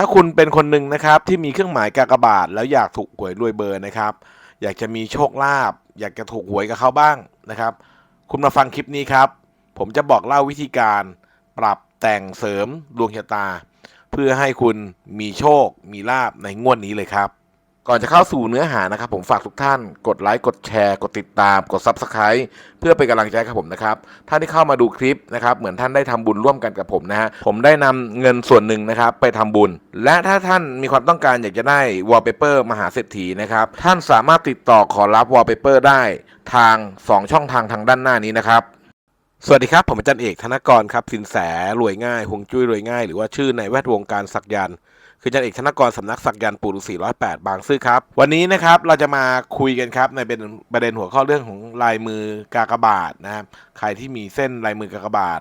ถ้าคุณเป็นคนหนึ่งนะครับที่มีเครื่องหมายกากบาท แล้วอยากถูกหวยรวยเบอร์นะครับ อยากจะมีโชคลาภอยากจะถูกหวยกับเขาบ้างนะครับ คุณมาฟังคลิปนี้ครับ ผมจะบอกเล่าวิธีการปรับแต่งเสริมดวงชะตา เพื่อให้คุณมีโชคมีลาบในงวดนี้เลยครับ ก่อนจะเข้าสู่เนื้อหานะครับ ผมฝากทุกท่านกดไลค์กดแชร์ กดติดตาม กด Subscribe เพื่อเป็นกำลังใจให้กับผมนะครับท่านที่เข้ามาดูคลิปนะครับ เหมือนท่านได้ทำบุญร่วมกันกับผมนะฮะผมได้นำเงินส่วนหนึ่งนะครับ ไปทำบุญ และถ้าท่านมีความต้องการอยากจะได้วอลเปเปอร์มหาเศรษฐีนะครับ ท่านสามารถติดต่อขอรับวอลเปเปอร์ได้ทาง 2 ช่องทางทางด้านหน้านี้นะครับสวัสดีครับ ผมอาจารย์เอกธนกรครับสินแสรวยง่ายหวงจุ้ยรวยง่าย หรือว่าชื่อในแวดวงการสักยันต์ คืออาจารย์เอกธนกรสำนักสักยันต์ปู่ฤาษีร้อยแปดบางซื่อครับ วันนี้นะครับเราจะมาคุยกันครับในเป็นประเด็นหัวข้อเรื่องของลายมือกากบาทนะครับใครที่มีเส้นลายมือกากบาท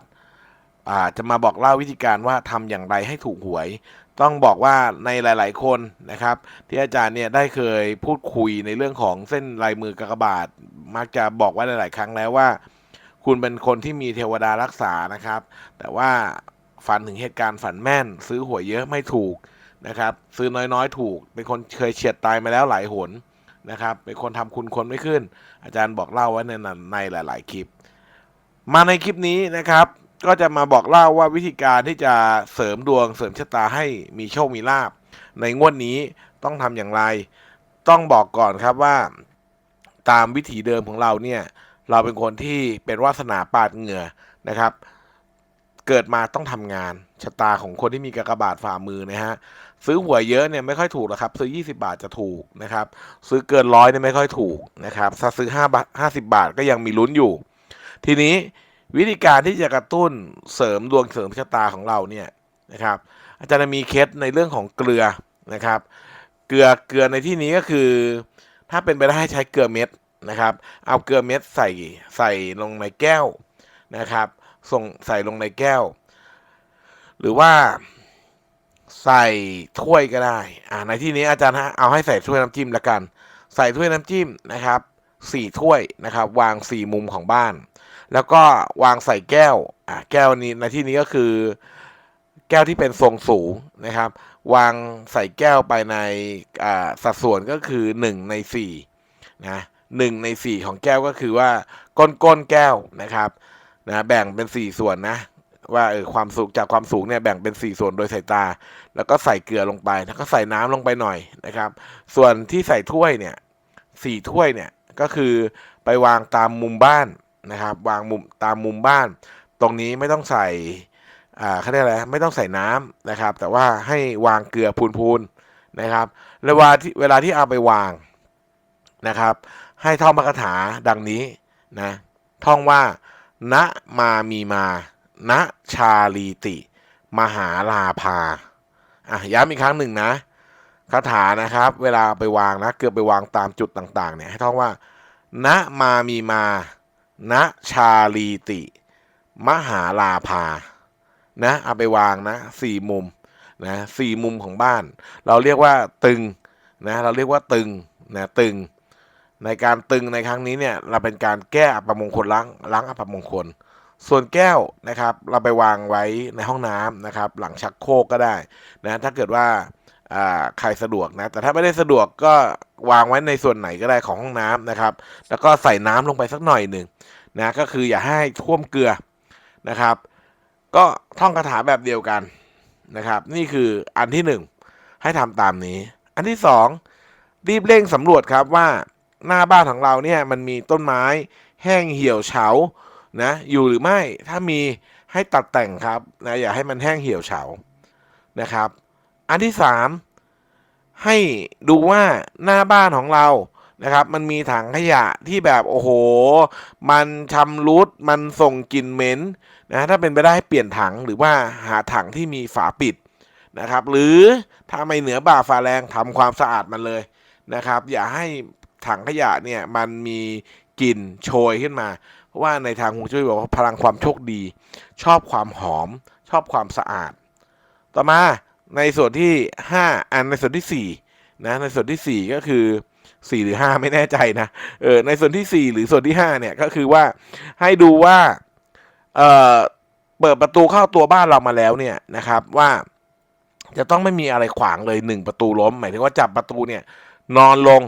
อ่าจะมาบอกเล่าวิธีการว่าทำอย่างไรให้ถูกหวย ต้องบอกว่าในหลาย ๆ คนนะครับ ที่อาจารย์เนี่ยได้เคยพูดคุยในเรื่องของเส้นลายมือกากบาท มักจะบอกไว้หลาย ๆ ครั้งแล้วว่า คุณเป็นคนที่มีเทวดารักษานะครับ แต่ว่าฝันถึงเหตุการณ์ฝันแม่น ซื้อหวยเยอะไม่ถูก นะครับ ซื้อน้อยๆ ถูก เป็นคนเคยเฉียดตายมาแล้วหลายหนนะครับ เป็นคนทำคุณคนไม่ขึ้น อาจารย์บอกเล่าไว้ในในหลาย ๆ คลิป มาในคลิปนี้นะครับ ก็จะมาบอกเล่าว่าวิธีการที่จะเสริมดวงเสริมชะตาให้มีโชคมีลาบ ในงวดนี้ต้องทำอย่างไร ต้องบอกก่อนครับว่า ตามวิถีเดิมของเราเนี่ย เราเป็นคนที่เป็นวาสนาปาดเหงื่อนะครับเกิดมาต้องทำงานชะตาของคนที่มีกากบาทฝ่ามือนะฮะ ซื้อหวยเยอะเนี่ยไม่ค่อยถูกหรอกครับ ซื้อ 20 บาทจะถูกนะครับ ซื้อเกินร้อยเนี่ยไม่ค่อยถูกนะครับถ้าซื้อ5บาท50 บาทก็ยังมีลุ้นอยู่ ทีนี้วิธีการที่จะกระตุ้นเสริมดวงเสริมชะตาของเราเนี่ยนะครับอาจารย์จะมีเคสในเรื่องของเกลือนะครับ เกลือเกลือในที่นี้ก็คือ ถ้าเป็นไปได้ใช้เกลือเม็ดนะครับ เอาเกลือเม็ดใส่ใส่ลงในแก้วนะครับ ส่งใส่ลงในแก้ว หรือว่า ใส่ถ้วยก็ได้ อ่าในที่นี้อาจารย์ฮะเอาให้ใส่ถ้วยน้ำจิ้มละกัน ใส่ถ้วยน้ำจิ้มนะครับสี่ถ้วยนะครับ วางสี่มุมของบ้าน แล้วก็วางใส่แก้ว อ่าแก้วนี้ในที่นี้ก็คือ แก้วที่เป็นทรงสูงนะครับ วางใส่แก้วไปในอ่าสัดส่วนก็คือ1ใน4นะหนึ่งใน4ของแก้วก็คือว่าก้นก้นแก้วนะครับนะแบ่งเป็น4ส่วนนะ ว่าเออความสูงจากความสูงเนี่ยแบ่งเป็น 4 ส่วนโดยสายตา แล้วก็ใส่เกลือลงไป แล้วก็ใส่น้ำลงไปหน่อยนะครับ ส่วนที่ใส่ถ้วยเนี่ยสี่ถ้วยเนี่ยก็คือไปวางตามมุมบ้านนะครับ วางมุมตามมุมบ้าน ตรงนี้ไม่ต้องใส่อ่าเขาเรียกอะไรไม่ต้องใส่น้ำนะครับ แต่ว่าให้วางเกลือพูนๆนะครับเวลาที่เวลาที่เอาไปวางนะครับ ให้ท่องพระคาถาดังนี้นะท่องว่าณมามีมา ณชาลีติ มหาลาภาอะย้ำอีกครั้งหนึ่งนะคาถานะครับ เวลาไปวางนะ เกือบไปวางตามจุดต่าง ๆ เนี่ยให้ท่องว่า ณมามีมา ณชาลีติ มหาลาภานะเอาไปวางนะสี่มุมนะสี่มุมของบ้าน เราเรียกว่าตึงนะเราเรียกว่าตึงนะตึง ในการตึงในครั้งนี้เนี่ยเราเป็นการแก้อัปมงคลล้างล้างอัปมงคล ส่วนแก้วนะครับ เราไปวางไว้ในห้องน้ำนะครับ หลังชักโครกก็ได้นะถ้าเกิดว่าใครสะดวกนะ แต่ถ้าไม่ได้สะดวกก็วางไว้ในส่วนไหนก็ได้ของห้องน้ำนะครับ แล้วก็ใส่น้ำลงไปสักหน่อยหนึ่งนะก็คืออย่าให้ท่วมเกลือนะครับ ก็ท่องคาถาแบบเดียวกันนะครับ นี่คืออันที่หนึ่งให้ทำตามนี้ อันที่สองรีบเร่งสำรวจครับว่าหน้าบ้านของเราเนี่ยมันมีต้นไม้แห้งเหี่ยวเฉา นะอยู่หรือไม่ถ้ามีให้ตัดแต่งครับนะอย่าให้มันแห้งเหี่ยวเฉานะครับ อันที่สามให้ดูว่าหน้าบ้านของเรานะครับ มันมีถังขยะที่แบบโอ้โห มันชำรุดมันส่งกลิ่นเหม็นนะถ้าเป็นไปได้ให้เปลี่ยนถังหรือว่าหาถังที่มีฝาปิดนะครับ หรือถ้าไม่เหนือบ่าฝาแรงทำความสะอาดมันเลยนะครับ อย่าให้ถังขยะเนี่ยมันมีกลิ่นโชยขึ้นมา ว่าในทางฮวงจุ้ยบอกว่าพลังความโชคดี ชอบความหอม ชอบความสะอาด ต่อมาในส่วนที่ 5 อันในส่วนที่4นะในส่วนที่ 4 ก็คือ 4 หรือ 5 ไม่แน่ใจนะเออในส่วนที่ 4 หรือส่วนที่ 5 เนี่ยก็คือว่าให้ดูว่าเออเปิดประตูเข้าตัวบ้านเรามาแล้วเนี่ยนะครับว่าจะต้องไม่มีอะไรขวางเลยหนึ่งประตูล้ม หมายถึงว่าจับประตูเนี่ยนอนลง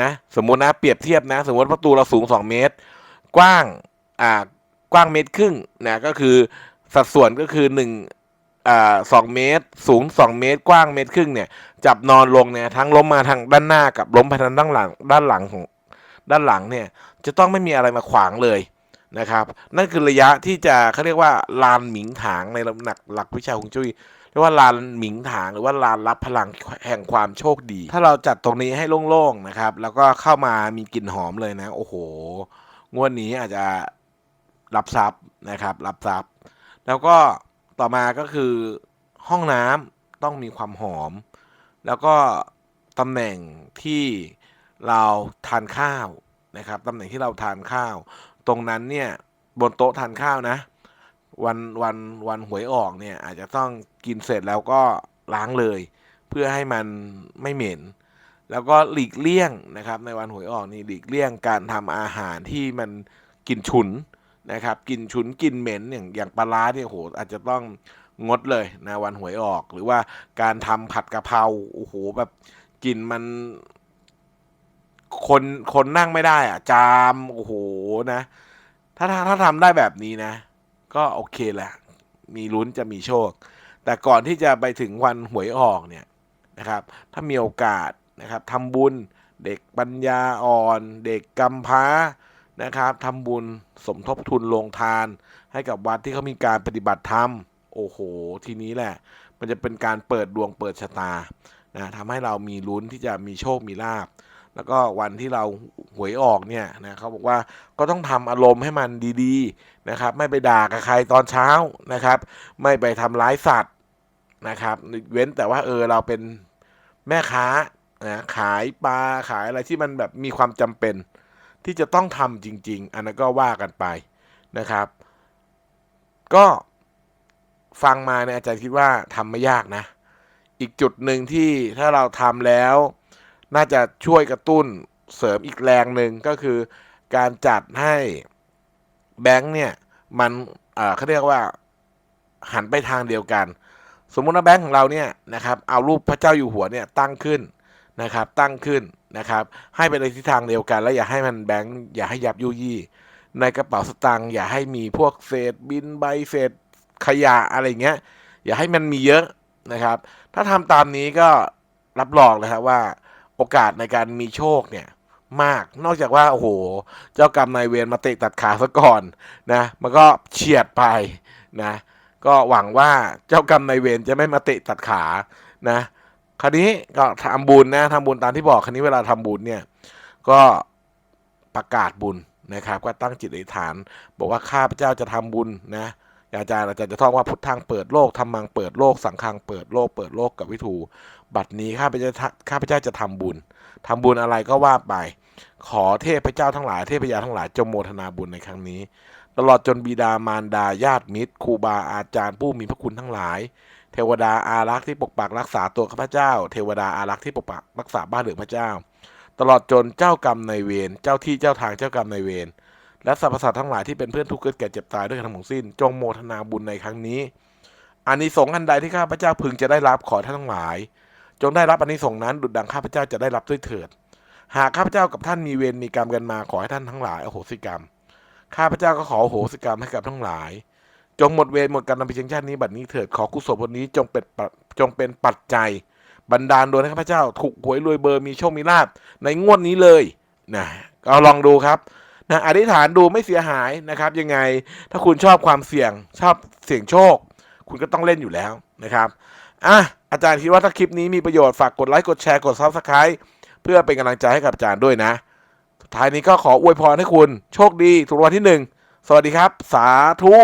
นะสมมุตินะเปรียบเทียบนะ สมมติประตูเราสูง 2 เมตร กว้าง อ่ากว้างเมตรครึ่งนะก็คือสัดส่วนก็คือ1อ่าสองเมตร สูง 2 เมตร กว้างเมตรครึ่งเนี่ยจับนอนลงเนี่ยทั้งล้มมาทางด้านหน้ากับล้มไปทางด้านหลังด้านหลังของด้านหลังเนี่ยจะต้องไม่มีอะไรมาขวางเลยนะครับ นั่นคือระยะที่จะเขาเรียกว่าลานหมิงถางในลำหนักหลักวิชาฮวงจุ้ยเรียกว่าลานหมิงถางหรือว่าลานรับพลังแห่งความโชคดี ถ้าเราจัดตรงนี้ให้โล่งๆนะครับ แล้วก็เข้ามามีกลิ่นหอมเลยนะ โอ้โหงวดนี้อาจจะ รับทรัพย์นะครับ รับทรัพย์ แล้วก็ต่อมาก็คือห้องน้ำต้องมีความหอม แล้วก็ตำแหน่งที่เราทานข้าวนะครับตำแหน่งที่เราทานข้าว ตรงนั้นเนี่ยบนโต๊ะทานข้าวนะ วันวันวันหวยออกเนี่ยอาจจะต้องกินเสร็จแล้วก็ล้างเลย เพื่อให้มันไม่เหม็น แล้วก็หลีกเลี่ยงนะครับ ในวันหวยออกนี่หลีกเลี่ยงการทำอาหารที่มันกลิ่นฉุน นะครับกลิ่นฉุนกลิ่นเหม็นอย่างอย่างปลาร้าเนี่ยโหอาจจะต้องงดเลยนะวันหวยออก หรือว่าการทำผัดกะเพราโอ้โหแบบกลิ่นมัน คนคนนั่งไม่ได้อะจามโอ้โหนะ ถ้าถ้าถ้าทำได้แบบนี้นะ ก็โอเคแหละมีลุ้นจะมีโชค แต่ก่อนที่จะไปถึงวันหวยออกเนี่ยนะครับ ถ้ามีโอกาสนะครับทำบุญเด็กปัญญาอ่อน เด็กกำพร้า นะครับทำบุญสมทบทุนลงทาน ให้กับวัดที่เขามีการปฏิบัติธรรม โอ้โห ทีนี้แหละ มันจะเป็นการเปิดดวงเปิดชะตานะทำให้เรามีลุ้นที่จะมีโชคมีลาบแล้วก็วันที่เราหวยออกเนี่ยนะเขาบอกว่าก็ต้องทำอารมณ์ให้มันดีๆนะครับ ไม่ไปด่ากับใครตอนเช้านะครับ ไม่ไปทำร้ายสัตว์นะครับเว้นแต่ว่าเออเราเป็นแม่ค้านะขายปลาขายอะไรที่มันแบบมีความจำเป็น ที่จะต้องทำจริง ๆ อันนั้นก็ว่ากันไปนะครับ ก็ฟังมาเนี่ยอาจารย์คิดว่าทำไม่ยากนะ อีกจุดหนึ่งที่ถ้าเราทำแล้ว น่าจะช่วยกระตุ้นเสริมอีกแรงหนึ่งก็คือ การจัดให้แบงค์เนี่ยมันเออเขาเรียกว่าหันไปทางเดียวกัน สมมุติว่าแบงค์ของเราเนี่ยนะครับเอารูปพระเจ้าอยู่หัวเนี่ยตั้งขึ้น นะครับตั้งขึ้นนะครับให้ไปในทิศทางเดียวกัน แล้วอย่าให้มันแบงค์อย่าให้ยับยุยี่ ในกระเป๋าสตางค์อย่าให้มีพวกเศษบินใบเศษขยะอะไรเงี้ยอย่าให้มันมีเยอะนะครับ ถ้าทำตามนี้ก็รับรองเลยครับว่าโอกาสในการมีโชคเนี่ยมากนอกจากว่าโอ้โห เจ้ากรรมนายเวรมาเตะตัดขาซะก่อนนะมันก็เฉียดไปนะก็หวังว่าเจ้ากรรมนายเวรจะไม่มาเตะตัดขานะ คราวนี้ก็ทำบุญนะทำบุญตามที่บอกคราวนี้เวลาทำบุญเนี่ยก็ประกาศบุญนะครับ ก็ตั้งจิตอธิษฐาน บอกว่าข้าพเจ้าจะทำบุญนะอาจารย์อาจารย์จะท่องว่าพุทธังเปิดโลกธรรมังเปิดโลกสังฆังเปิดโลกเปิดโลกกับวิถูบัดนี้ข้าพเจ้าข้าพเจ้าจะทำบุญทำบุญอะไรก็ว่าไป ขอเทพเจ้าทั้งหลายเทพยาทั้งหลายจงโมทนาบุญในครั้งนี้ ตลอดจนบิดามารดาญาติมิตรครูบาอาจารย์ผู้มีพระคุณทั้งหลาย เทวดาอารักษ์ที่ปกปักรักษาตัวข้าพเจ้า เทวดาอารักษ์ที่ปกปักรักษาบ้านเรือนพระเจ้า ตลอดจนเจ้ากรรมในเวรเจ้าที่เจ้าทางเจ้ากรรมในเวรและสรรพสัตว์ทั้งหลายที่เป็นเพื่อนทุกข์เกิดแก่เจ็บตายด้วยกันทั้งหมดสิ้น จงโมทนาบุญในครั้งนี้อานิสงส์อันใดที่ข้าพเจ้าพึงจะได้รับขอท่านทั้งหลาย จงได้รับอานิสงส์นั้นดุจดังข้าพเจ้าจะได้รับด้วยเถิด หากข้าพเจ้ากับท่านมีเวรมีกรรมกันมาขอให้ท่านทั้งหลายอโหสิกรรม ข้าพเจ้าก็ขออโหสิกรรมให้กับทั้งหลาย จงหมดเวรหมดกรรมในเพียงชาตินี้บัดนี้เถิดขอกุศลผลนี้จงเป็นจงเป็นปัจจัยบันดาลโดยให้ข้าพเจ้า ถูกหวยรวยเบอร์มีโชคมีลาภในงวดนี้เลยนะก็ลองดูครับนะอธิษฐานดูไม่เสียหายนะครับ ยังไงถ้าคุณชอบความเสี่ยงชอบเสี่ยงโชค คุณก็ต้องเล่นอยู่แล้วนะครับอะอาจารย์คิดว่าถ้าคลิปนี้มีประโยชน์ฝากกดไลค์กดแชร์กดซับสไคร b e เพื่อเป็นกำลังใจให้กับอาจารย์ด้วยนะสุดท้ายนี้ก็ขออวยพรให้คุณ โชคดีถูกรางวัลที่หนึ่งสวัสดีครับ สาธุ